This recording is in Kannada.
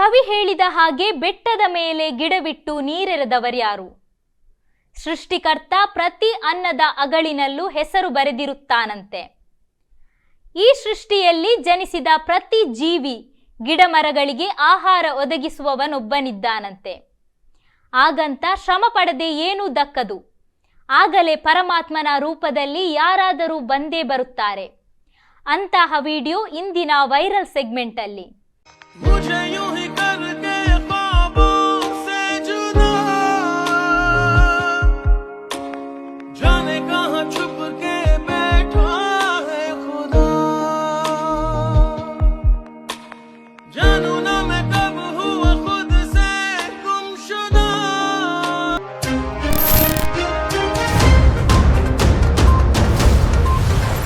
ಕವಿ ಹೇಳಿದ ಹಾಗೆ ಬೆಟ್ಟದ ಮೇಲೆ ಗಿಡವಿಟ್ಟು ನೀರೆರೆದವರ್ಯಾರು ಸೃಷ್ಟಿಕರ್ತ ಪ್ರತಿ ಅನ್ನದ ಅಗಳಿನಲ್ಲೂ ಹೆಸರು ಬರೆದಿರುತ್ತಾನಂತೆ. ಈ ಸೃಷ್ಟಿಯಲ್ಲಿ ಜನಿಸಿದ ಪ್ರತಿ ಜೀವಿ ಗಿಡಮರಗಳಿಗೆ ಆಹಾರ ಒದಗಿಸುವವನೊಬ್ಬನಿದ್ದಾನಂತೆ. ಆಗಂತ ಶ್ರಮ ಪಡದೆ ಏನೂ ದಕ್ಕದು. ಆಗಲೇ ಪರಮಾತ್ಮನ ರೂಪದಲ್ಲಿ ಯಾರಾದರೂ ಬಂದೇ ಬರುತ್ತಾರೆ. ಅಂತಹ ವಿಡಿಯೋ ಇಂದಿನ ವೈರಲ್ ಸೆಗ್ಮೆಂಟಲ್ಲಿ. 我却有一个